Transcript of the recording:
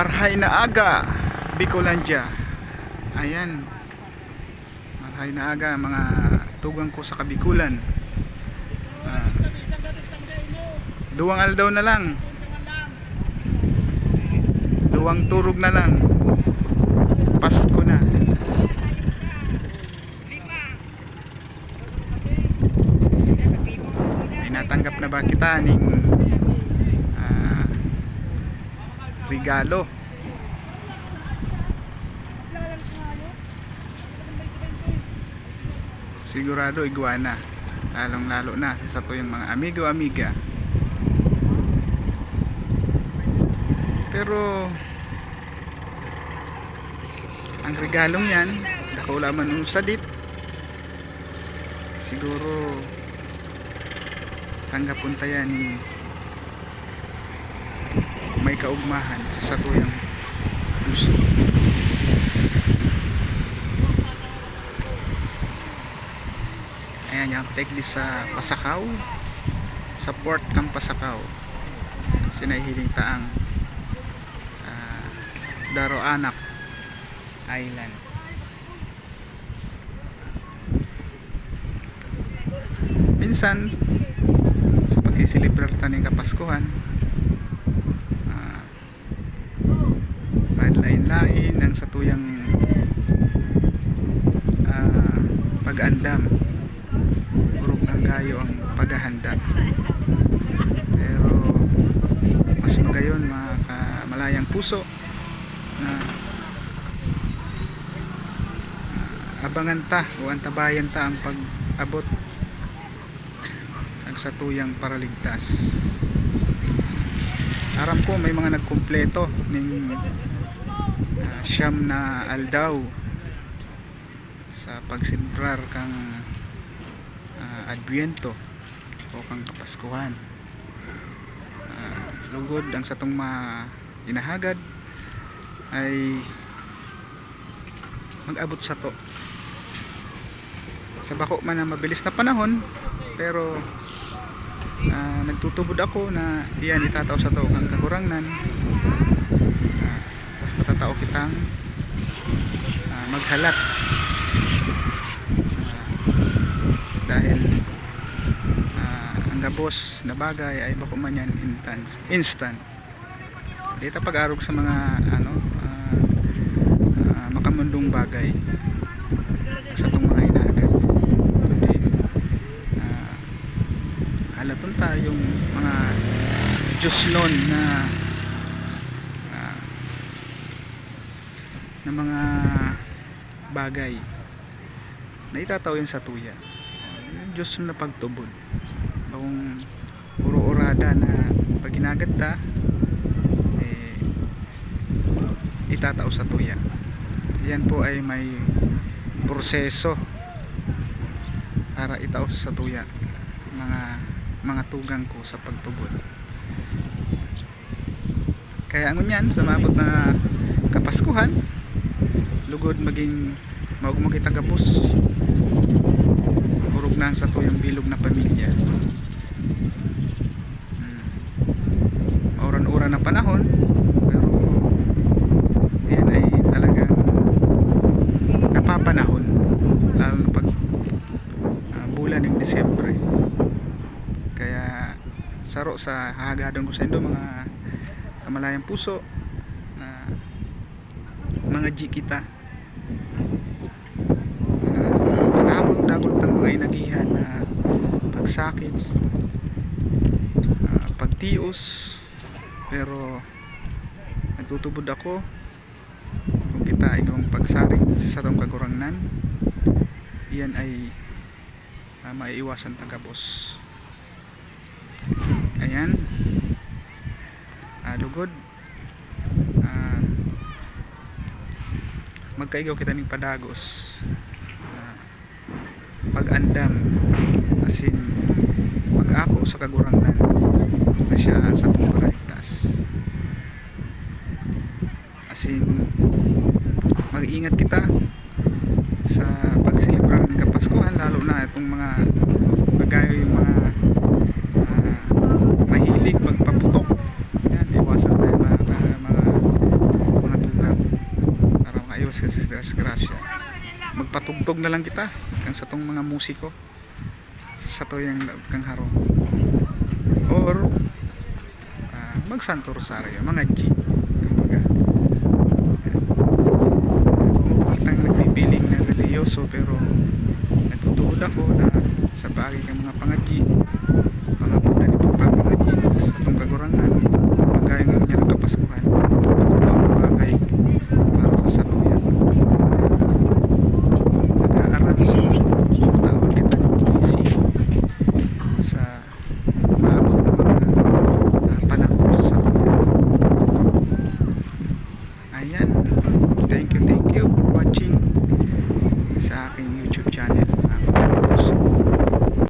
Marhay na aga, Bicolandia. Ayan. Marhay na aga, mga tugang ko sa Kabikulan. Ah. duwang aldaw na lang. Duwang turog na lang. Pasko na. Tinatanggap na ba kita ning regalo? Sigurado iguana. Lalong lalo na sa to yung mga amigo amiga. Pero ang regalong yan, dako laman nung sadit. Siguro tanggapon tayo ni may kaugmahan sa satuyang puso. Ayan yung take this sa Pasakaw. Sa Port Camp Pasakaw sinahiling taang ah, Daro Anak Island. Minsan sa pagsisilibrar taning kapaskuhan lain-lain ang satuyang ah, pag-andam. Urog ng gayo ang paghahanda. Pero mas magayon mga ka- malayang puso na ah, abangan ta o antabayan ta ang pag-abot ang satuyang paraligtas. Aram ko may mga nagkumpleto ah, siyam na aldaw sa pagsilbrar kang ah, Adviento o kang Kapaskuhan. Ah, lugod ang satong mga inahagad ay mag-abot sa to. Sa bako man na mabilis na panahon pero ah, nagtutubod ako na iyan itataw sa to kang kakurangnan. Tatao kitang ah, maghalat. Ah, dahil ah, ang gabos na bagay ay bako man yan instant instant. Dito pag-arog sa mga ano ah, ah, makamundong bagay. Sa itong mga inaagad. Kundi ah, halaton tayong mga Diyos nun na ah, na mga bagay na itataw yan sa tuya. Diyos na pagtubod kung puro orada na pag ginagad ta eh, itataw sa tuya. Yan po ay may proseso para itaw sa tuya mga mga tugang ko sa pagtubod. Kaya ang yan sa mabot na kapaskuhan lugod maging maugmang kita gapos urog na sa tuyang bilog na pamilya. Hmm. mauran-uran na panahon pero yan ay talagang napapanahon. Lalo na pag ah, bulan ng Disyembre. Kaya saro sa hahagadon ko sa indo mga kamalayang puso na mga G kita Ah, sa dagol ng mga inagihan na pagsakit ah, pagtios pero nagtutubod ako kung kita ay gawang pagsaring sa satong kagurangnan. Iyan ay uh, maiiwasan tagabos. Ayan. Ah, lugod. Ah, magkaigaw kita ng padagos pag-andam. Asin pag-ako sa kagurangnan na siya sa itong paraligtas asin mag-ingat kita sa pagsilibrar ng Kapaskuhan lalo na itong mga magayo yung mga ah, mahilig magpaputok. Yan iwasan tayo mga, mga Las Gracia magpatugtog na lang kita kang sa tong mga musiko. Sa tuyang loob kang harong or ah, mag Santo Rosario mga G. Kumbaga kitang nagbibiling na religyoso pero nagtutuod ako na sa bagay ng mga panga G